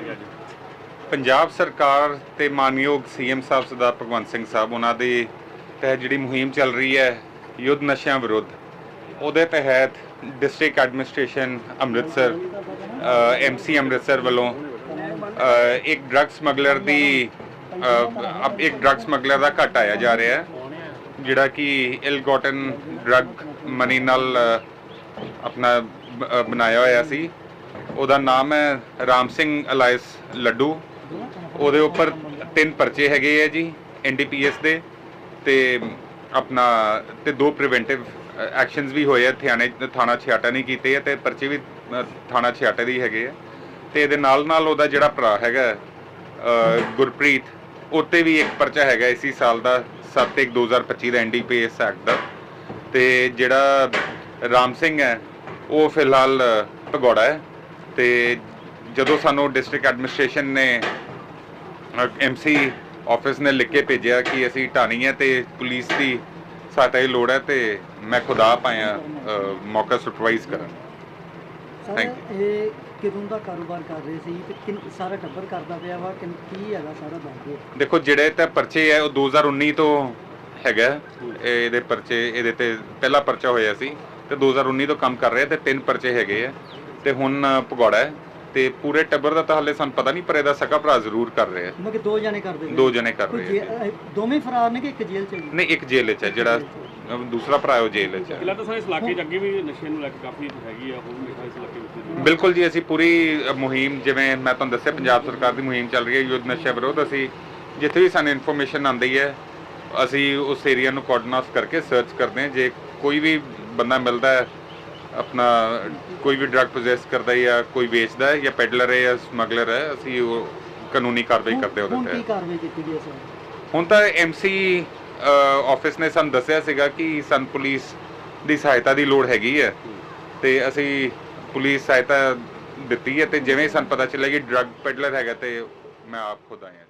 ਗਿਆ ਜੀ। ਪੰਜਾਬ ਸਰਕਾਰ ਤੇ ਮਾਨਯੋਗ ਸੀਐਮ ਸਾਹਿਬ ਸਰਦਾਰ ਭਗਵੰਤ ਸਿੰਘ ਸਾਹਿਬ ਉਹਨਾਂ ਦੀ ਤਹਿਤ ਜਿਹੜੀ ਮੁਹਿੰਮ ਚੱਲ ਰਹੀ ਹੈ ਯੁੱਧ ਨਸ਼ਿਆਂ ਵਿਰੁੱਧ ਉਹਦੇ ਤਹਿਤ district administration Amritsar MC Amritsar ਵੱਲੋਂ ਇੱਕ ਡਰੱਗ ਸਮਗਲਰ ਦੀ ਇੱਕ ਡਰੱਗ ਸਮਗਲਰ ਦਾ ਘਟ ਆਇਆ ਜਾ ਰਿਹਾ ਹੈ ਜਿਹੜਾ ਕਿ ਇਲ ਗੋਟਨ ਡਰੱਗ ਮਨੀ ਨਾਲ ਆਪਣਾ ਬਣਾਇਆ ਹੋਇਆ ਸੀ। ਉਹਦਾ ਨਾਮ ਹੈ ਰਾਮ ਸਿੰਘ ਅਲਾਇਸ ਲੱਡੂ। ਉਹਦੇ ਉੱਪਰ ਤਿੰਨ ਪਰਚੇ ਹੈਗੇ ਆ ਜੀ ਐਨਡੀਪੀਐਸ ਦੇ ਤੇ ਆਪਣਾ ਤੇ ਦੋ ਪ੍ਰੀਵੈਂਟਿਵ ਐਕਸ਼ਨਸ ਵੀ ਹੋਏ ਆ ਥਿਆਣੇ ਥਾਣਾ ਛਿਆਟਾ ਨਹੀਂ ਕੀਤੇ ਆ ਤੇ ਪਰਚੇ ਵੀ ਥਾਣਾ ਛਿਆਟਾ ਦੇ ਹੀ ਹੈਗੇ ਆ। ਤੇ ਇਹਦੇ ਨਾਲ ਨਾਲ ਉਹਦਾ ਜਿਹੜਾ ਭਰਾ ਹੈਗਾ ਅ, ਗੁਰਪ੍ਰੀਤ ਉੱਤੇ ਵੀ ਇੱਕ ਪਰਚਾ ਹੈਗਾ ਇਸੀ ਸਾਲ ਦਾ 7 1 2025 ਦਾ ਐਨਡੀਪੀਐਸ ਐਕਟ ਦਾ। ਤੇ ਜਿਹੜਾ ਰਾਮ ਸਿੰਘ ਹੈ ਉਹ ਫਿਲਹਾਲ ਭਗੌੜਾ ਹੈ। ਤੇ ਜਦੋਂ ਸਾਨੂੰ ਡਿਸਟ੍ਰਿਕਟ ਐਡਮਿਨਿਸਟ੍ਰੇਸ਼ਨ ਨੇ ਐਮਸੀ ਆਫਿਸ ਨੇ ਲਿਖ ਕੇ ਭੇਜਿਆ ਕਿ ਅਸੀਂ ਢਾਣੀ ਹੈ ਤੇ ਪੁਲਿਸ ਦੀ ਸਹਾਇਤਾ ਦੀ ਲੋੜ ਹੈ ਤੇ ਮੈਂ ਖੁਦ ਅ, ਮੌਕਾ ਸੁਪਰਵਾਈਜ਼ ਕਰਨ। ਸਰ Thank ਇਹ ਕਿਦੋਂ ਦਾ ਕਾਰੋਬਾਰ ਕਰ ਰਹੇ ਸੀ ਤੇ ਕਿੰਨ ਸਾਰਾ ਟੱਬਰ ਕਰਦਾ ਪਿਆ ਵਾ? ਕਿੰਨ ਕੀ ਹੈਗਾ ਸਾਰਾ ਦੱਸ ਦਿਓ। ਦੇਖੋ ਜਿਹੜੇ ਤਾਂ ਪਰਚੇ ਹੈ ਉਹ 2019 ਤੋਂ ਹੈਗਾ। ਇਹ- ਇਹਦੇ ਪਰਚੇ ਇਹਦੇ ਤੇ ਪਹਿਲਾ ਪਰਚਾ ਹੋਇਆ ਸੀ ਤੇ 2019 ਤੋਂ ਕੰਮ ਕਰ ਰਿਹਾ ਤੇ ਤਿੰਨ ਪਰਚੇ ਹੈਗੇ ਆ। ਤੇ ਹੁਣ ਭਗੌੜਾ ਹੈ ਤੇ ਪੂਰੇ ਟੱਬਰ ਦਾ ਤਾਂ ਹਾਲੇ ਸਾਨੂੰ ਪਤਾ ਨਹੀਂ ਪਰ ਇਹਦਾ ਸਕਾ ਭਰਾ ਜ਼ਰੂਰ ਕਰ ਰਿਹਾ ਹੈ। ਮੈਂ ਕਿ ਦੋ ਜਣੇ ਕਰਦੇ ਪਏ। ਦੋ ਜਣੇ ਕਰ ਰਹੇ ਦੋਵੇਂ ਫਰਾਰ ਨੇ ਕਿ ਇੱਕ ਜੇਲ੍ਹ ਚ ਨੇ? ਨਹੀਂ ਇੱਕ ਜੇਲ੍ਹ 'ਚ ਹੈ ਜਿਹੜਾ ਦੂਸਰਾ ਭਰਾ ਹੈ ਉਹ ਜੇਲ੍ਹ 'ਚ ਹੈ। ਕਿਲਾ ਤਾਂ ਸਰ ਇਸ ਇਲਾਕੇ 'ਚ ਅੱਗੇ ਵੀ ਨਸ਼ੇ ਨੂੰ ਲੈ ਕੇ ਕਾਫੀ ਹੈਗੀ ਆ ਹੋਰ ਨਸ਼ਾ ਇਸ ਇਲਾਕੇ ਵਿੱਚ ਬਿਲਕੁਲ ਜੀ ਅਸੀਂ ਪੂਰੀ ਅ, ਮੁਹਿੰਮ ਜਿਵੇਂ ਮੈਂ ਤੁਹਾਨੂੰ ਦੱਸਿਆ ਪੰਜਾਬ ਸਰਕਾਰ ਦੀ ਮੁਹਿੰਮ ਚੱਲ ਰਹੀ ਹੈ ਯੁੱਧ ਨਸ਼ਾ ਵਿਰੋਧ ਅਸੀਂ ਜਿੱਥੇ ਵੀ ਸਾਨੂੰ ਇਨਫੋਰਮੇਸ਼ਨ ਆਉਂਦੀ ਹੈ ਅਸੀਂ ਉਸ ਏਰੀਆ ਨੂੰ ਕੋਆਰਡੀਨੇਟ ਕਰਕੇ ਸਰਚ ਕਰਦੇ ਹਾਂ ਜੇ ਕੋਈ ਵੀ ਬੰਦਾ ਮਿਲਦਾ ਹੈ ਆਪਣਾ ਕੋਈ ਵੀ ਡਰੱਗ ਪੋਜੈਸ ਕਰਦਾ ਹੈ ਜਾਂ ਕੋਈ ਵੇਚਦਾ ਹੈ ਜਾਂ ਪੈਡਲਰ ਹੈ ਜਾਂ ਸਮਗਲਰ ਹੈ ਅਸੀਂ ਉਹ ਕਾਨੂੰਨੀ ਕਾਰਵਾਈ ਕਰਦੇ ਹਾਂ ਹੁਣ ਉਹਦੇ ਕੀ ਤੇ ਕਾਰਵਾਈ ਕੀਤੀ ਗਈ ਸਰ? ਹੁਣ ਤਾਂ ਐਮਸੀ ਆਫਿਸ ਨੇ ਸਾਨੂੰ ਦੱਸਿਆ ਸੀਗਾ ਕਿ ਸਾਨੂੰ ਪੁਲਿਸ ਦੀ ਸਹਾਇਤਾ ਦੀ ਲੋੜ ਹੈਗੀ ਹੈ ਤੇ ਅਸੀਂ ਪੁਲਿਸ ਸਹਾਇਤਾ ਦਿੱਤੀ ਹੈ ਤੇ ਜਿਵੇਂ ਸਾਨੂੰ ਪਤਾ ਚੱਲਿਆ ਕਿ ਡਰੱਗ ਪੈਡਲਰ ਹੈਗਾ ਤੇ ਮੈਂ ਆਪ ਖੁਦ ਆਇਆ।